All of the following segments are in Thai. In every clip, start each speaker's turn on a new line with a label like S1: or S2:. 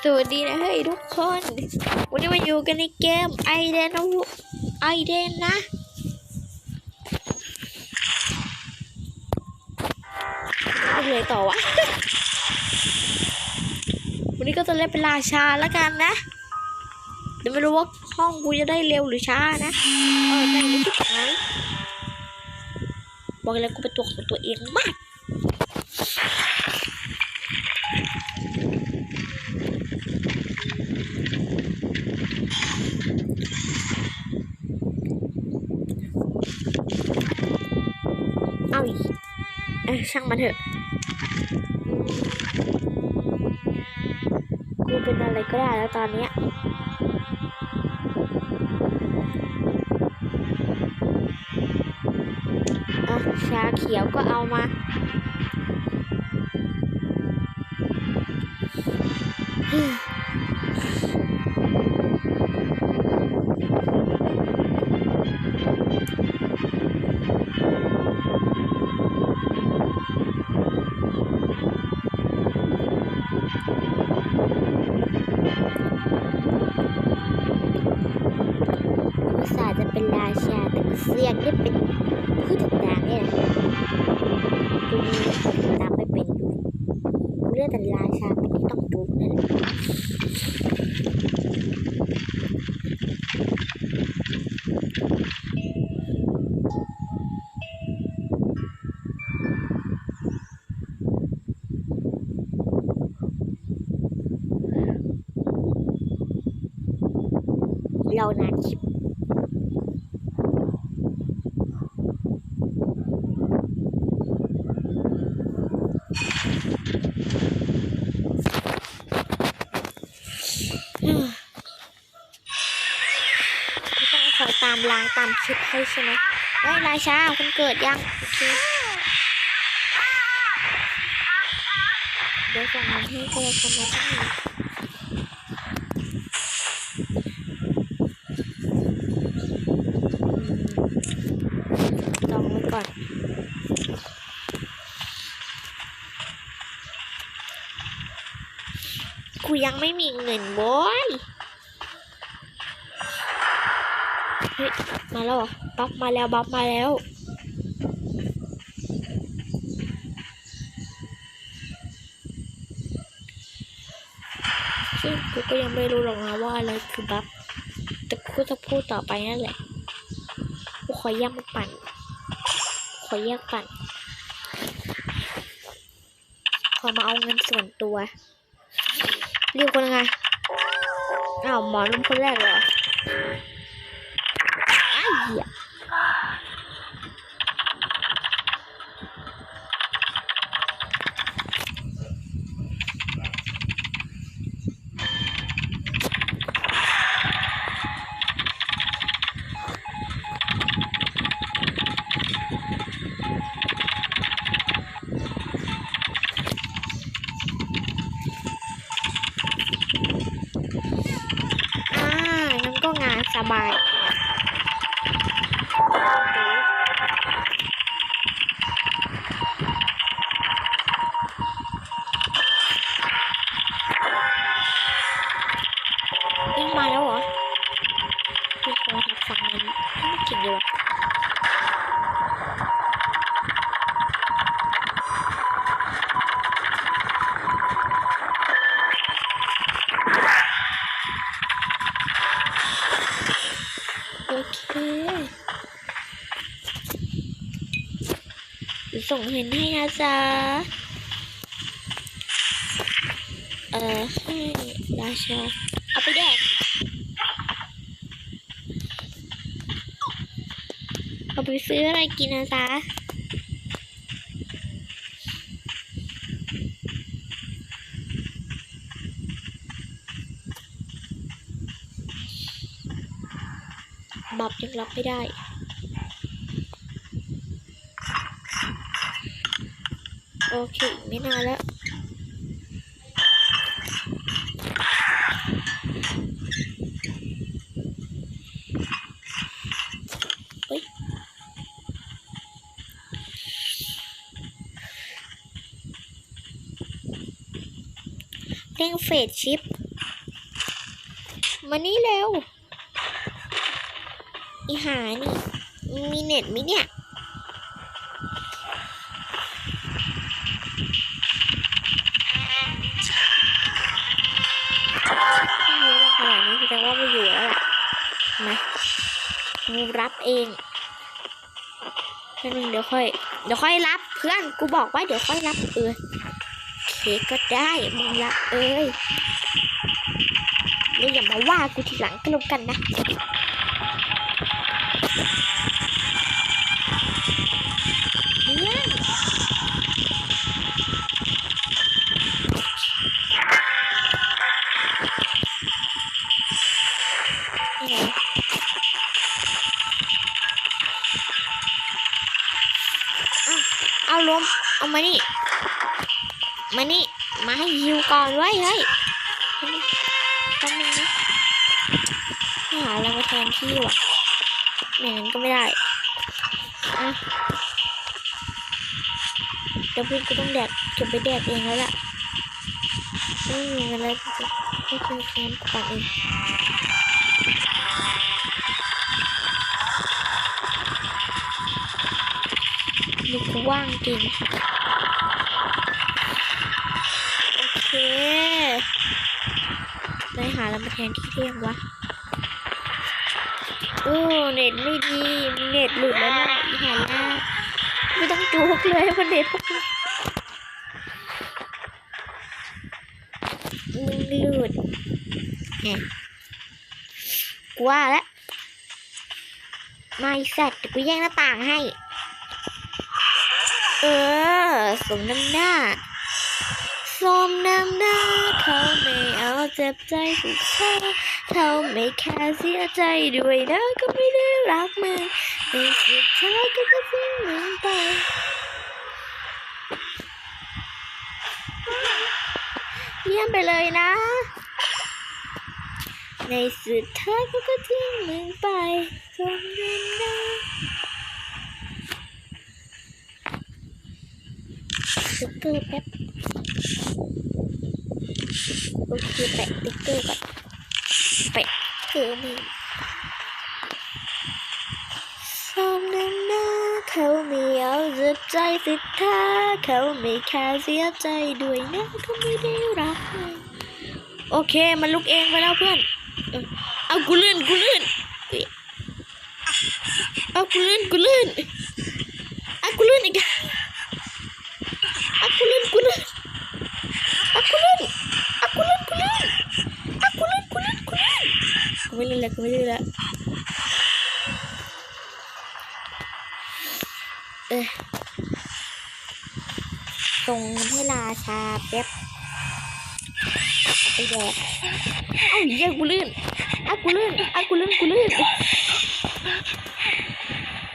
S1: สวัสดีนะเฮ้ยทุกคน วันนี้มาอยู่กันในเกมไอเดนนะไอเดนนะเลยต่อวะ วันนี้ก็จะเล่นเป็นราชาแล้วกันนะ เดี๋ยวไม่รู้ว่าห้องกูจะได้เร็วหรือช้านะเออได้ไม่ทุกครั้งบอกเลยกูเป็นตัวของตัวเองมาก เอาอีกเอ้ย ช่างมันเถอะ กูเป็นอะไรก็ได้แล้วตอนเนี้ยอะชาเขียวก็เอามาามล้ามคลิปให้ใช่ไหมเฮ้ราชาคุณเกิดยังโอเคเดี๋ยวส่งเงินให้ก็แล้วกันนะท่านจองไว้ก่อนกูยังไม่มีเงินโว้ย มาแล้วบัฟมาแล้วบัฟมาแล้ว ซึ่งกูก็ยังไม่รู้หรอกนะว่าอะไรคือบัฟแต่กูจะพูดต่อไปนั่นแหละกูขอแยกปั่น ขอแยกปั่น ขอมาเอาเงินส่วนตัว เรียกคนไงอ้าวหมอรุ่นคนแรกเหรอ ง ส่งเห็นให้นะจ๊ะ เออให้ราชาเอาไปแดกเอาไปซื้ออะไรกินนะจ๊ะบับยังรับไม่ได้ โอเคอีกไม่นานแล้วเร่งเฟสชิป มานี่เร็ว อีหานี่ มีเน็ตมิเนี่ย เองแป๊บนึงเดี๋ยวค่อย เดี๋ยวค่อยรับ เพื่อนกูบอกว่าเดี๋ยวค่อยรับเออเคก็ได้มึงละเอ้ยแล้วอย่ามาว่ากูทีหลังก็แล้วกันนะ มามานี่ มานี่ มาให้ฮิวก่อนไว้เฮ้ยแป๊บนึงนะไม่หาอะไรมาแทนที่ว่ะไม่งั้นก็ไม่ได้อะเดี๋ยวพื่ก็ต้องแดกเก็บไปแดกเองแล้วล่ะไม่มีอะไรจะให้เพื่อนแทนก่อนเองดูกูว่างจริงาแล้วมาแทนที่เที่ยงวะโอ้เน็ตไม่ดีเน็ตหลุดแล้วนะอีหาหน้าไม่ต้องจูกเลยมันเน็ตพวกนี้มึงหลุดแหมกูว่าแล้วไม่แซดกูแย่งหน้าต่างให้ เออสมน้ำหน้า สมน้ำหน้า เขาไม่เอาเจ็บใจสุดท้ายเขาไม่แค่เสียใจด้วยนะ ก็ไม่ได้รักมึงในสุดท้ายก็จะทิ้งมึงไปเยี่ยมไปเลยนะ ในสุดท้ายก็จะทิ้งมึงไปสมน้ำหน้าสติ๊กเกอแป๊บ โอเคแปะติ๊กเกอร์ก่อนแปะเกอร์นี่สมน้ำหน้าเขาไม่เอาจะใจสิทธาเขาไม่แค่เสียใจด้วยนะเขาไม่ได้รักเลยโอเค มันลุกเองไปแล้วเพื่อน เอากูลื่นกูลื่น เอากูลื่นกูลื่นเอากูลื่นอีกเอากูลื่นกูลื่นเอากูลื่น อะกูเล่นกูเล่นอะกูเล่นกูเล่นกูเล่นกู ไม่เล่นแล้วกูไม่เล่นแล้วเออส่งให้ราชาแป๊บไปแดกเอ้าเหี้ยกูลื่นอะกูลื่นอะกูลื่นกูลื่น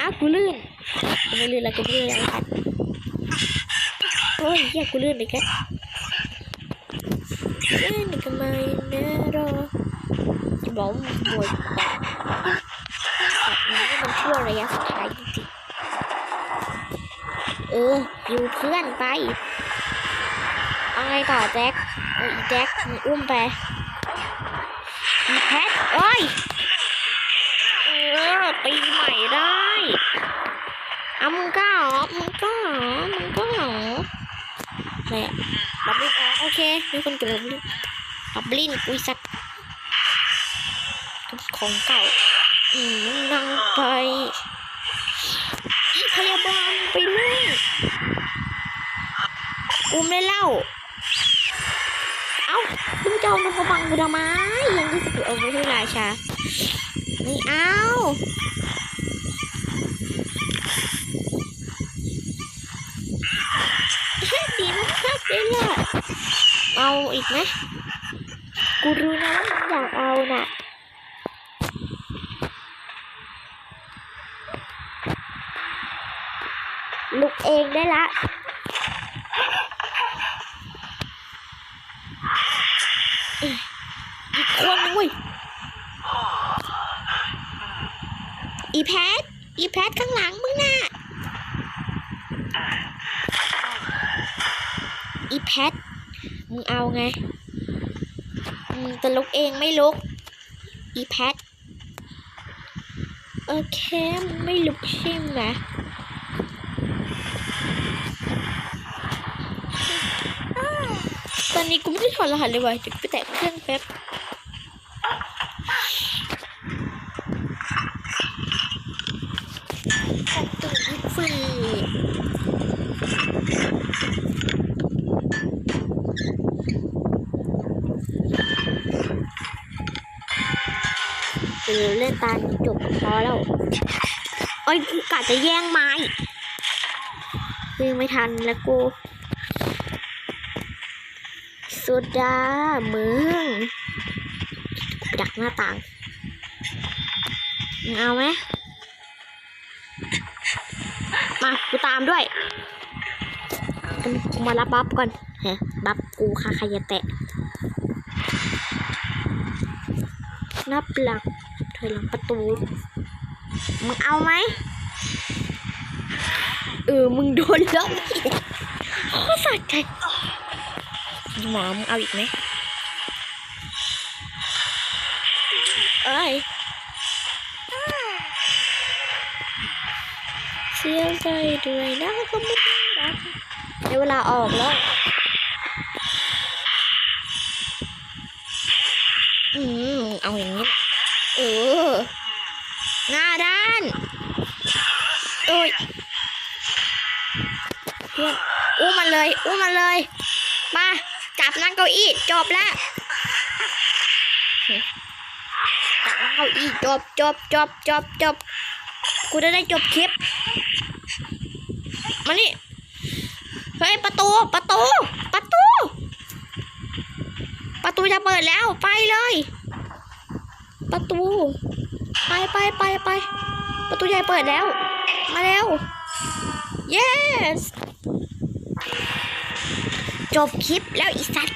S1: อะกูลื่นกูไม่ลื่นแล้วกูไม่ลื่นแล้วครับโอ้ยเหี้ยกูลื่นไปแค่เล่นกันมาเนรอ จะบอกว่ามันขโมยของแบบนี้มันชั่วระยะสุดท้ายจริงเออ อยู่เพื่อนไปเอาไงต่อแจ็คเอาอีแจ็คมันอุ้มไปอีแพทโอ้ยเออตีใหม่ได้เอามึงก็เหรอมึงก็เหรอมึงก็เหรออะไรอะบับลินโอเคมีคนเกิดบับลินบับลินอุ้ยสัตว์ ของเก่าอืมนั่งไปอีพยาบาลไปเลยอุ้มได้เล่า เอ้าคุณเจ้ามันมาบังกูทำไมยังที่สุดเอาไว้ที่ราชาไม่เอาดีมากเลยล่ะเอาอีกไหมกูรู้นะว่าอยากเอาน่ะ ลุกเองได้ละอีกคนนึงเว้ยอีแพท อีแพทข้างหลังมึงน่ะ อีแพท มึงเอาไง มึงจะลุกเองไม่ลุก อีแพท โอเคมึงไม่ลุกใช่ไหมตอนนี้กูไม่ได้ถอดรหัสเลยว่ะเดี๋ยวกูไปแตะเครื่องแป๊บประตูฟรีเออเล่นตานี้ พอแล้วโอ้ยกูกะจะแย่งไม้วิ่งไม่ทันแล้วกูสุดามึงไปดักหน้าต่างเอาไหมมากูตามด้วยกูมารับบัฟก่อนฮ้บัฟกูค่ะใครจะแตะนับหลัก ถอยหลังประตู มึงเอาไหม เออ มึงโดนแล้วนี่โคตรสะใจหมอมึงเอาอีกไหมเอ้ยเสียใจด้วยนะก็ไม่รักในเวลาออกแล้วอืมเอาอย่างนี้ เออ หน้าด้านโอ้ยเพื่อน อู้มันเลยมันเลย มา จับนั่งเก้าอี้จบแล้วจับนั่งเก้าอี้จบจบจบจบจบกูจะได้จบคลิป มานี่ เฮ้ย ประตู ประตู ประตู ประตูจะเปิดแล้ว ไปเลย ประตู ไปไปไปไป ประตูใหญ่เปิดแล้ว มาแล้ว yes จบคลิปแล้วอีสัต